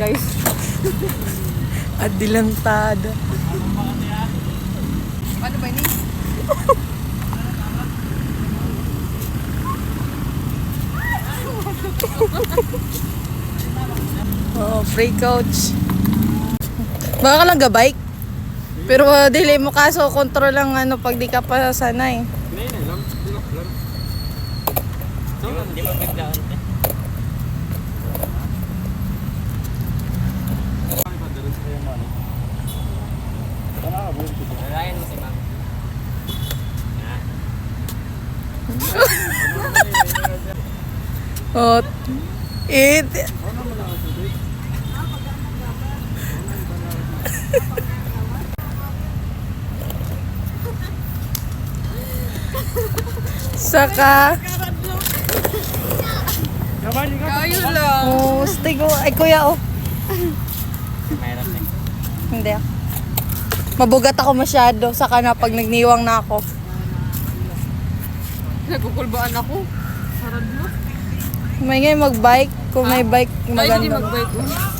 guys. Adilantada. Ano ba ini? Oh, free coach. Baka ka lang gabike. Pero uh, dili mo kaso control lang ano pag di ka pa sanay. Di ba biglaan Oh, it. Saka, Kayo lang. oh, stigo. Ay, kuya, oh. Eh. Hindi ah. Mabugat ako masyado. Saka na pag nagniwang na ako. Nagkukulbaan ako. Sarad mo. May ngayon mag-bike. Kung may bike, Ay, hindi maganda. mag-bike. oh.